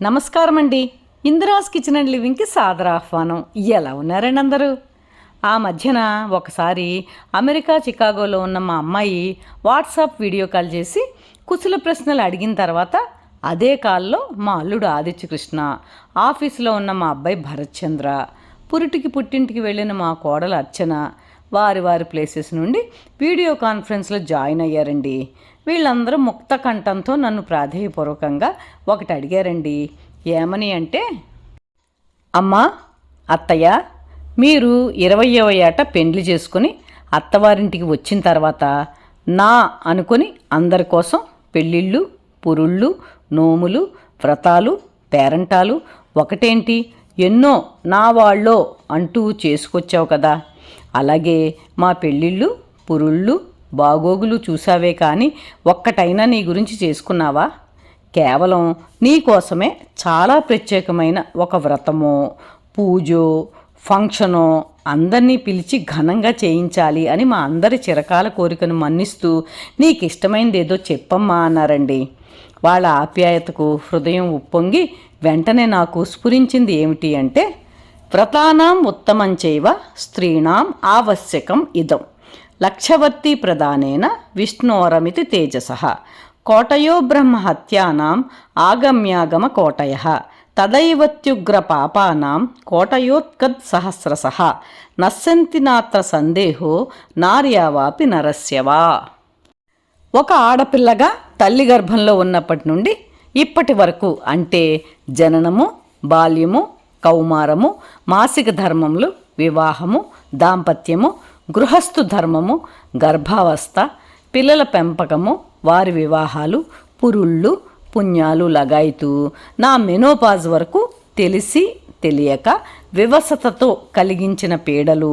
నమస్కారం అండి Indira's kitchen and లివింగ్కి సాదర ఆహ్వానం. ఎలా ఉన్నారండి అందరూ? ఆ మధ్యన ఒకసారి అమెరికా చికాగోలో ఉన్న మా అమ్మాయి వాట్సాప్ వీడియో కాల్ చేసి కుశల ప్రశ్నలు అడిగిన తర్వాత అదే కాల్లో మా అల్లుడు ఆదిత్యకృష్ణ ఆఫీసులో ఉన్న మా అబ్బాయి భరత్చంద్ర పురిటికి పుట్టింటికి వెళ్ళిన మా కోడలు అర్చన వారి వారి ప్లేసెస్ నుండి వీడియో కాన్ఫరెన్స్లో జాయిన్ అయ్యారండి. వీళ్ళందరూ ముక్త కంఠంతో నన్ను ప్రాధేయపూర్వకంగా ఒకటి అడిగారండి. ఏమని అంటే అమ్మా అత్తయ్య మీరు ఇరవయవ ఏట పెండ్లి చేసుకుని అత్తవారింటికి వచ్చిన తర్వాత నా అనుకొని అందరి కోసం పెళ్ళిళ్ళు పురుళ్ళు నోములు వ్రతాలు పేరంటాలు ఒకటేంటి? ఎన్నో నా వాళ్ళో అంటూ చేసుకొచ్చావు కదా. అలాగే మా పెళ్ళిళ్ళు పురుళ్ళు బాగోగులు చూసావే కానీ ఒక్కటైనా నీ గురించి చేసుకున్నావా? కేవలం నీ కోసమే చాలా ప్రత్యేకమైన ఒక వ్రతమో పూజో ఫంక్షనో అందరినీ పిలిచి ఘనంగా చేయించాలి అని మా అందరి చిరకాల కోరికను మన్నిస్తూ నీకు ఇష్టమైనది ఏదో చెప్పమ్మా అన్నారండి. వాళ్ళ ఆప్యాయతకు హృదయం ఉప్పొంగి వెంటనే నాకు స్ఫురించింది ఏమిటి అంటే వ్రతానాం ఉత్తమం చైవ స్త్రీణాం ఆవశ్యకం ఇదం. లక్షవర్తి ప్రధానేన విష్ణోరమితి తేజస. కోటయో బ్రహ్మహత్యానాం ఆగమ్యాగమ కోటయ. తదైవత్యుగ్ర పాపానాం కోటయోత్కద్ సహస్రస నశ్యంతి నాత్ర సందేహో నార్యావాపి నరస్యవా. ఒక ఆడపిల్లగా తల్లి గర్భంలో ఉన్నప్పటి నుండి ఇప్పటి వరకు అంటే జననము బాల్యము కౌమారము మాసిక ధర్మములు వివాహము దాంపత్యము గృహస్థు ధర్మము గర్భావస్థ పిల్లల పెంపకము వారి వివాహాలు పురుళ్ళు పుణ్యాలు లగాయితూ నా మెనోపాజ్ వరకు తెలిసి తెలియక వివసతతో కలిగించిన పీడలు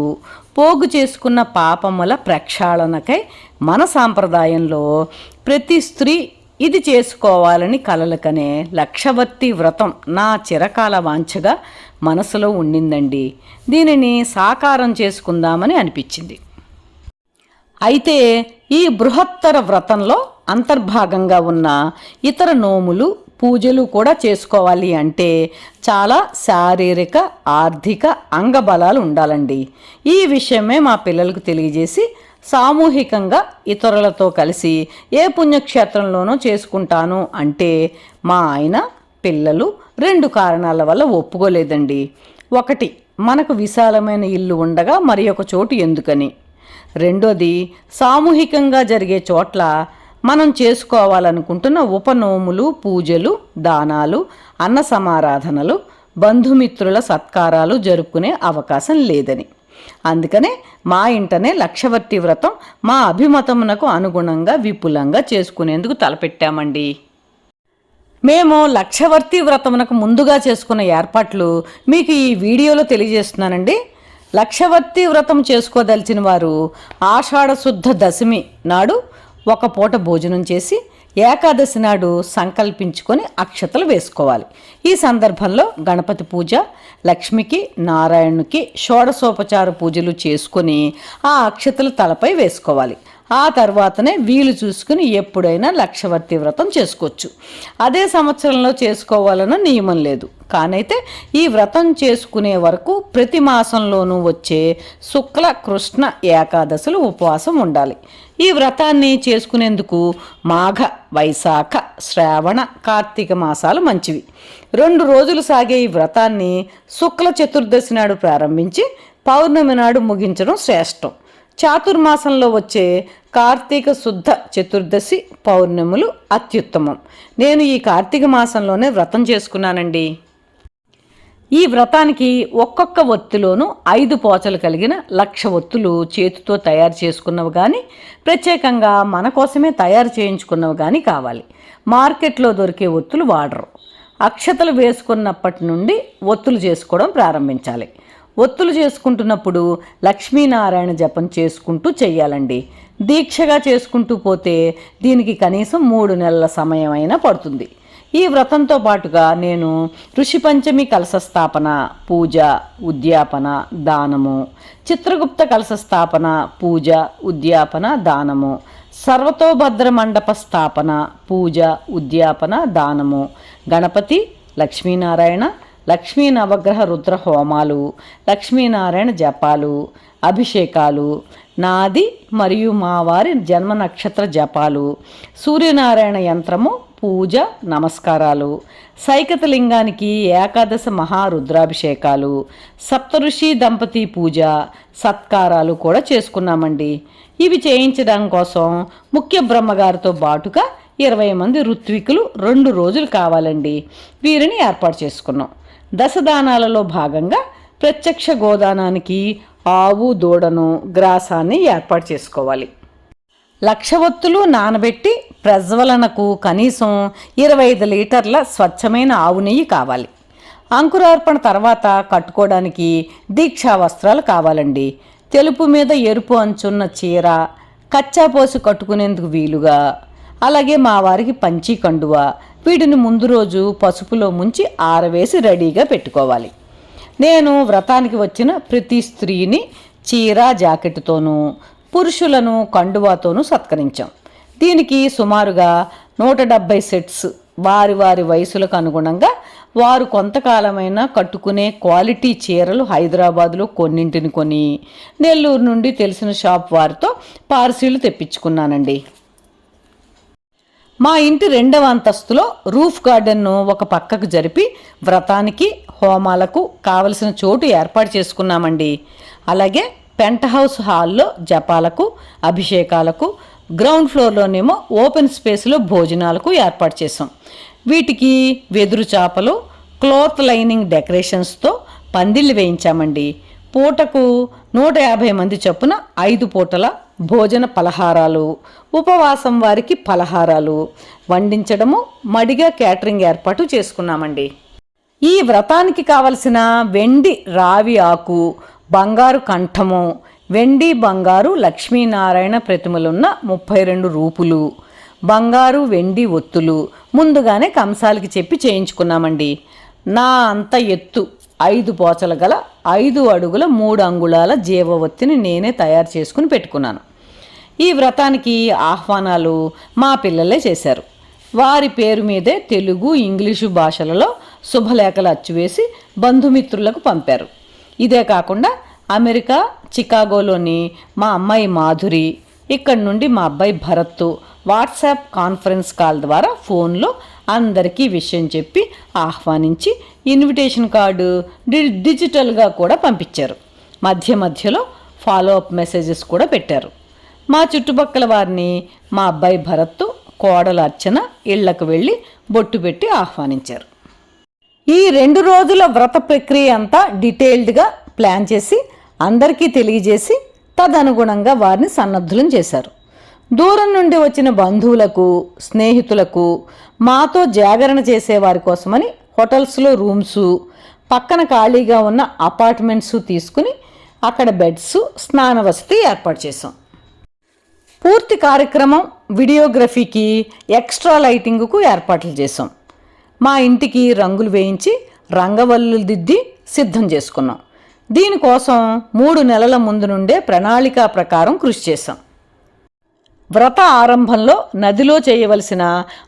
పోగు చేసుకున్న పాపముల ప్రక్షాళనకై మన సాంప్రదాయంలో ప్రతి స్త్రీ ఇది చేసుకోవాలని కలలకనే లక్షవర్తి వ్రతం నా చిరకాల వాంఛగా మనసులో ఉండిందండి. దీనిని సాకారం చేసుకుందామని అనిపించింది. అయితే ఈ బృహత్తర వ్రతంలో అంతర్భాగంగా ఉన్న ఇతర నోములు పూజలు కూడా చేసుకోవాలి అంటే చాలా శారీరక ఆర్థిక అంగబలాలు ఉండాలండి. ఈ విషయమే మా పిల్లలకు తెలియజేసి సామూహికంగా ఇతరులతో కలిసి ఏ పుణ్యక్షేత్రంలోనో చేసుకుంటాను అంటే మా ఆయన పిల్లలు రెండు కారణాల వల్ల ఒప్పుకోలేదండి. ఒకటి మనకు విశాలమైన ఇల్లు ఉండగా మరి ఒక చోటు ఎందుకని? రెండోది సామూహికంగా జరిగే చోట్ల మనం చేసుకోవాలనుకుంటున్న ఉపనోములు పూజలు దానాలు అన్న సమారాధనలు బంధుమిత్రుల సత్కారాలు జరుపుకునే అవకాశం లేదని. అందుకనే మా ఇంటనే లక్షవర్తి వ్రతం మా అభిమతమునకు అనుగుణంగా విపులంగా చేసుకునేందుకు తలపెట్టామండి. మేము లక్షవర్తి వ్రతమునకు ముందుగా చేసుకున్న ఏర్పాట్లు మీకు ఈ వీడియోలో తెలియజేస్తున్నానండి. లక్షవర్తి వ్రతం చేసుకోదలిచిన వారు ఆషాఢ శుద్ధ దశమి నాడు ఒక పూట భోజనం చేసి ఏకాదశి నాడు సంకల్పించుకొని అక్షతలు వేసుకోవాలి. ఈ సందర్భంలో గణపతి పూజ లక్ష్మికి నారాయణునికి షోడశోపచార పూజలు చేసుకొని ఆ అక్షతలు తలపై వేసుకోవాలి. ఆ తర్వాతనే వీలు చూసుకుని ఎప్పుడైనా లక్షవర్తి వ్రతం చేసుకోవచ్చు. అదే సంవత్సరంలో చేసుకోవాలన్న నియమం లేదు. కానైతే ఈ వ్రతం చేసుకునే వరకు ప్రతి మాసంలోనూ వచ్చే శుక్ల కృష్ణ ఏకాదశులు ఉపవాసం ఉండాలి. ఈ వ్రతాన్ని చేసుకునేందుకు మాఘ వైశాఖ శ్రావణ కార్తీక మాసాలు మంచివి. రెండు రోజులు సాగే ఈ వ్రతాన్ని శుక్ల చతుర్దశి నాడు ప్రారంభించి పౌర్ణమి నాడు ముగించడం శ్రేష్టం. చాతుర్మాసంలో వచ్చే కార్తీక శుద్ధ చతుర్దశి పౌర్ణములు అత్యుత్తమం. నేను ఈ కార్తీక మాసంలోనే వ్రతం చేసుకున్నానండి. ఈ వ్రతానికి ఒక్కొక్క ఒత్తిలోనూ ఐదు పోచలు కలిగిన లక్ష ఒత్తులు చేతితో తయారు చేసుకున్నవి కానీ ప్రత్యేకంగా మన కోసమే తయారు చేయించుకున్నవి కానీ కావాలి. మార్కెట్లో దొరికే ఒత్తులు వాడరు. అక్షతలు వేసుకున్నప్పటి నుండి ఒత్తులు చేసుకోవడం ప్రారంభించాలి. ఒత్తులు చేసుకుంటున్నప్పుడు లక్ష్మీనారాయణ జపం చేసుకుంటూ చేయాలండి దీక్షగా చేసుకుంటూ పోతే దీనికి కనీసం మూడు నెలల సమయం అయినా పడుతుంది. ఈ వ్రతంతో పాటుగా నేను ఋషి పంచమి కలశ స్థాపన పూజ ఉద్యాపన దానము. చిత్రగుప్త కలశ స్థాపన పూజ ఉద్యాపన దానము. సర్వతోభద్ర మండప స్థాపన పూజ ఉద్యాపన దానము. గణపతి లక్ష్మీనారాయణ లక్ష్మీ నవగ్రహ రుద్ర హోమాలు లక్ష్మీనారాయణ జపాలు అభిషేకాలు నాది మరియు మా వారి జన్మ నక్షత్ర జపాలు. సూర్యనారాయణ యంత్రము పూజ నమస్కారాలు. సైకతలింగానికి ఏకాదశ మహారుద్రాభిషేకాలు. సప్తఋషి దంపతి పూజ సత్కారాలు కూడా చేసుకున్నామండి. ఇవి చేయించడం కోసం ముఖ్య బ్రహ్మగారితో బాటుగా ఇరవై మంది ఋత్వికులు రెండు రోజులు కావాలండి. వీరిని ఏర్పాటు చేసుకున్నాం. దశదానాలలో భాగంగా ప్రత్యక్ష గోదానానికి ఆవు దూడను గ్రాసాన్ని ఏర్పాటు చేసుకోవాలి. లక్షవత్తులు నానబెట్టి ప్రజ్వలనకు కనీసం ఇరవై ఐదు లీటర్ల స్వచ్ఛమైన ఆవు నెయ్యి కావాలి. అంకురార్పణ తర్వాత కట్టుకోవడానికి దీక్షా వస్త్రాలు కావాలండి. తెలుపు మీద ఎరుపు అంచున్న చీర కచ్చా పోసి కట్టుకునేందుకు వీలుగా అలాగే మా వారికి పంచి కండువ వీటిని ముందు రోజు పసుపులో ముంచి ఆరవేసి రెడీగా పెట్టుకోవాలి. నేను వ్రతానికి వచ్చిన ప్రతి స్త్రీని చీర జాకెట్తోనూ పురుషులను కండువాతోనూ సత్కరించాం. దీనికి సుమారుగా నూట డెబ్బై సెట్స్ వారి వారి వయసులకు అనుగుణంగా వారు కొంతకాలమైన కట్టుకునే క్వాలిటీ చీరలు హైదరాబాదులో కొన్నింటిని కొని నెల్లూరు నుండి తెలిసిన షాప్ వారితో పార్సీలు తెప్పించుకున్నానండి. మా ఇంటి రెండవ అంతస్తులో రూఫ్ గార్డెన్ను ఒక పక్కకు జరిపి వ్రతానికి హోమాలకు కావలసిన చోటు ఏర్పాటు చేసుకున్నామండి. అలాగే పెంట్ హౌస్ హాల్లో జపాలకు అభిషేకాలకు గ్రౌండ్ ఫ్లోర్లోనేమో ఓపెన్ స్పేస్లో భోజనాలకు ఏర్పాటు చేసాం వీటికి వెదురు చేపలు క్లాత్ లైనింగ్ డెకరేషన్స్తో పందిళ్ళు వేయించామండి. పూటకు నూట యాభై మంది చొప్పున ఐదు పూటల భోజన పలహారాలు ఉపవాసం వారికి పలహారాలు వండించడము మడిగా క్యాటరింగ్ ఏర్పాటు చేసుకున్నామండి. ఈ వ్రతానికి కావలసిన వెండి రావి ఆకు బంగారు కంఠము వెండి బంగారు లక్ష్మీనారాయణ ప్రతిమలున్న ముప్పై రెండు రూపులు. బంగారు వెండి ఒత్తులు. ముందుగానే కంసాలకి చెప్పి చేయించుకున్నామండి. నా అంత ఎత్తు ఐదు పోచల గల ఐదు అడుగుల మూడు అంగుళాల జీవ ఒత్తిని నేనే తయారు చేసుకుని పెట్టుకున్నాను. ఈ వ్రతానికి ఆహ్వానాలు మా పిల్లలే చేశారు. వారి పేరు మీదే తెలుగు ఇంగ్లీషు భాషలలో శుభలేఖలు అచ్చువేసి బంధుమిత్రులకు పంపారు. ఇదే కాకుండా అమెరికా చికాగోలోని మా అమ్మాయి మాధురి ఇక్కడి నుండి మా అబ్బాయి భరత్ వాట్సాప్ కాన్ఫరెన్స్ కాల్ ద్వారా ఫోన్లో అందరికీ విషయం చెప్పి ఆహ్వానించి ఇన్విటేషన్ కార్డు డి డిజిటల్గా కూడా పంపించారు. మధ్య మధ్యలో ఫాలో అప్ మెసేజెస్ కూడా పెట్టారు. మా చుట్టుపక్కల వారిని మా అబ్బాయి భరత్ కోడల అర్చన ఇళ్ళకు వెళ్ళి బొట్టు పెట్టి ఆహ్వానించారు. ఈ రెండు రోజుల వ్రత ప్రక్రియ అంతా డీటెయిల్డ్గా ప్లాన్ చేసి అందరికీ తెలియజేసి తదనుగుణంగా వారిని సన్నద్ధులను చేశారు. దూరం నుండి వచ్చిన బంధువులకు స్నేహితులకు మాతో జాగరణ చేసేవారి కోసమని హోటల్స్లో రూమ్స్ పక్కన ఖాళీగా ఉన్న అపార్ట్మెంట్స్ తీసుకుని అక్కడ బెడ్స్ స్నాన వసతి ఏర్పాటు చేసాం పూర్తి కార్యక్రమం వీడియోగ్రఫీకి ఎక్స్ట్రా లైటింగ్కు ఏర్పాట్లు చేసాం మా ఇంటికి రంగులు వేయించి రంగవల్లులు దిద్ది సిద్ధం చేసుకున్నాం. దీనికోసం మూడు నెలల ముందు నుండే ప్రణాళిక ప్రకారం కృషి చేశాం. వ్రత ఆరంభంలో నదిలో చేయవలసిన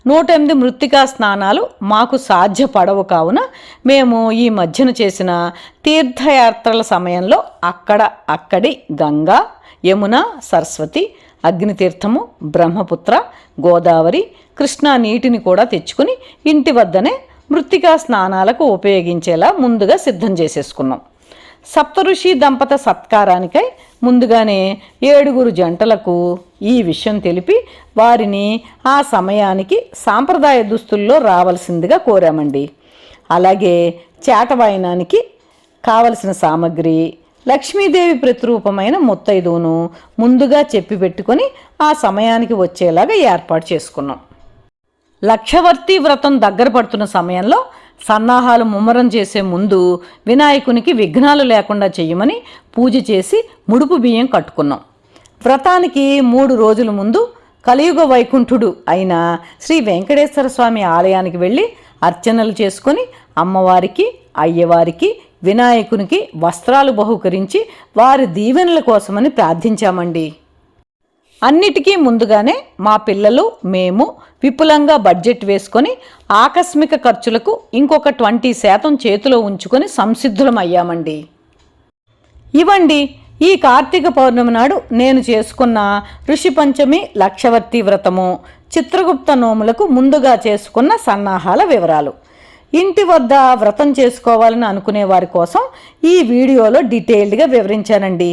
నూట ఎనిమిది మృత్తికా స్నానాలు మాకు సాధ్యపడవు కావున మేము ఈ మధ్యన చేసిన తీర్థయాత్రల సమయంలో అక్కడ అక్కడి గంగా యమున సరస్వతి అగ్నితీర్థము బ్రహ్మపుత్ర గోదావరి కృష్ణా నీటిని కూడా తెచ్చుకుని ఇంటి వద్దనే మృత్తికా స్నానాలకు ఉపయోగించేలా ముందుగా సిద్ధం చేసేసుకున్నాం. సప్తఋషి దంపత సత్కారానికై ముందుగానే ఏడుగురు జంటలకు ఈ విషయం తెలిపి వారిని ఆ సమయానికి సాంప్రదాయ దుస్తుల్లో రావాల్సిందిగా కోరామండి. అలాగే చేటవాయనానికి కావలసిన సామగ్రి లక్ష్మీదేవి ప్రతిరూపమైన ముత్తైదువును ముందుగా చెప్పి పెట్టుకొని ఆ సమయానికి వచ్చేలాగా ఏర్పాటు చేసుకున్నాం. లక్షవర్తి వ్రతం దగ్గర పడుతున్న సమయంలో సన్నాహాలు ముమ్మరం చేసే ముందు వినాయకునికి విఘ్నాలు లేకుండా చేయమని పూజ చేసి ముడుపు బియ్యం కట్టుకున్నాం. వ్రతానికి మూడు రోజుల ముందు కలియుగ వైకుంఠుడు అయిన శ్రీ వెంకటేశ్వర స్వామి ఆలయానికి వెళ్ళి అర్చనలు చేసుకొని అమ్మవారికి అయ్యవారికి వినాయకునికి వస్త్రాలు బహుకరించి వారి దీవెనల కోసమని ప్రార్థించామండి. అన్నిటికీ ముందుగానే మా పిల్లలు మేము విపులంగా బడ్జెట్ వేసుకొని ఆకస్మిక ఖర్చులకు ఇంకొక ట్వంటీ శాతం చేతిలో ఉంచుకొని సంసిద్ధులం అయ్యామండి ఈ కార్తీక పౌర్ణమి నాడు నేను చేసుకున్న ఋషి పంచమి లక్షవర్తి వ్రతము చిత్రగుప్త నోములకు ముందుగా చేసుకున్న సన్నాహాల వివరాలు. ఇంటి వద్ద వ్రతం చేసుకోవాలని అనుకునే వారి కోసం ఈ వీడియోలో డీటెయిల్డ్గా వివరించానండి.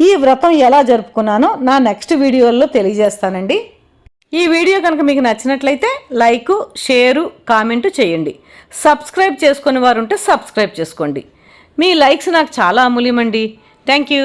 ఈ వ్రతం ఎలా జరుపుకున్నానో నా నెక్స్ట్ వీడియోలో తెలియజేస్తానండి. ఈ వీడియో కనుక మీకు నచ్చినట్లయితే లైక్ షేరు కామెంటు చేయండి. సబ్స్క్రైబ్ చేసుకునే వారు ఉంటే సబ్స్క్రైబ్ చేసుకోండి. మీ లైక్స్ నాకు చాలా అమూల్యమండి. Thank you.